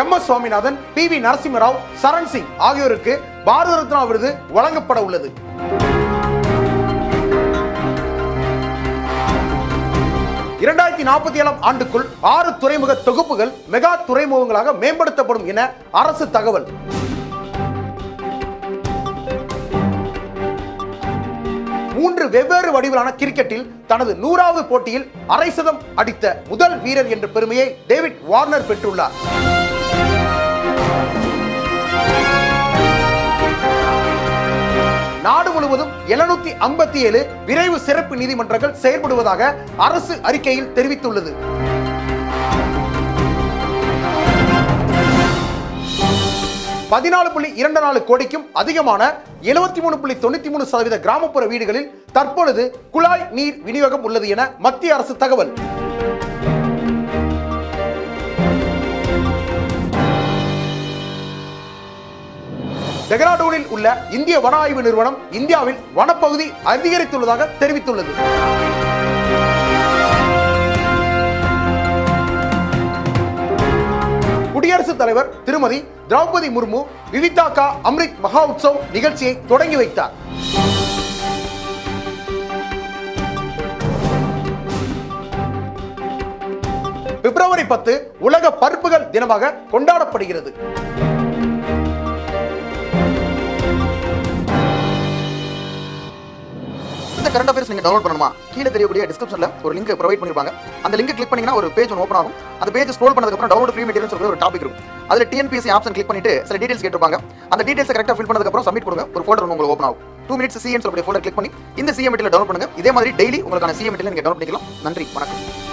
M S Swaminathan P V Narasimha Rao Charan Singh ஆகியோருக்கு பாரத ரத்னா விருது வழங்கப்பட உள்ளது. இரண்டாயிரத்தி நாற்பத்தி ஏழாம் ஆண்டுக்குள் ஆறு துறைமுக தொகுப்புகள் மெகா துறைமுகங்களாக மேம்படுத்தப்படும் என அரசு தகவல். மூன்று வெவ்வேறு வடிவிலான கிரிக்கெட்டில் தனது நூறாவது போட்டியில் அரை சதம் அடித்த முதல் வீரர் என்ற பெருமையை டேவிட் வார்னர் பெற்றுள்ளார். நாடு முழுவதும் எழுநூத்தி ஐம்பத்தி ஏழு விரைவு சிறப்பு நீதிமன்றங்கள் செயல்படுவதாக அரசு அறிக்கையில் தெரிவித்துள்ளது. பதினாலு புள்ளி இரண்டு நாலு கோடிக்கும் அதிகமான எழுபத்தி மூணு புள்ளி தொண்ணூத்தி மூணு சதவீத கிராமப்புற வீடுகளில் தற்பொழுது குழாய் நீர் விநியோகம் உள்ளது என மத்திய அரசு தகவல். டெகராடூனில் உள்ள இந்திய வன ஆய்வு நிறுவனம் இந்தியாவில் வனப்பகுதி அதிகரித்துள்ளதாக தெரிவித்துள்ளது. குடியரசுத் தலைவர் திருமதி திரௌபதி முர்மு விவிதாக்கா அம்ரித் மகா உற்சவ் நிகழ்ச்சியை தொடங்கி வைத்தார். பிப்ரவரி பத்து உலக பருப்புகள் தினமாக கொண்டாடப்படுகிறது. என்ன கரண்ட் அஃபேர்ஸ் நீங்க டவுன்லோட் பண்ணணுமா கீழே தெரியக்கூடிய டிஸ்கிரிப்ஷன்ல ஒரு லிங்க் ப்ரொவைட் பண்ணிருப்பாங்க அந்த லிங்க் கிளிக் பண்ணீங்கன்னா ஒரு பேஜ் ஒன்று ஓப்பன் ஆகும் அந்த பேஜ் ஸ்க்ரோல் பண்ணதுக்கு அப்புறம் டவுன்லோட் ஃப்ரீ மெட்டீரியல் சொல்லி ஒரு டாபிக் இருக்கும் அதுல டிஎன்பிஎஸ்சி ஆப்ஷன் கிளிக் பண்ணிட்டு சில டீடைல்ஸ் கேட்டிருப்பாங்க அந்த டீடைல்ஸ் கரெக்டாக ஃபில் பண்ணதுக்கு அப்புறம் சப்மிட் கொடுங்க ஒரு ஃபோல்டர் உங்களுக்கு ஓப்பன் ஆகும் டூ மினிட்ஸ் சிஎன் சொல்லக்கூடிய ஃபோல்டர் கிளிக் பண்ணி இந்த சிஎம் மெட்டீரியல் டவுன்லோட் பண்ணுங்க இதே மாதிரி டெய்லி உங்களுக்கான சிஎம் மெட்டீரியல் நீங்க டவுன்லோட் பண்ணிக்கலாம் நன்றி வணக்கம்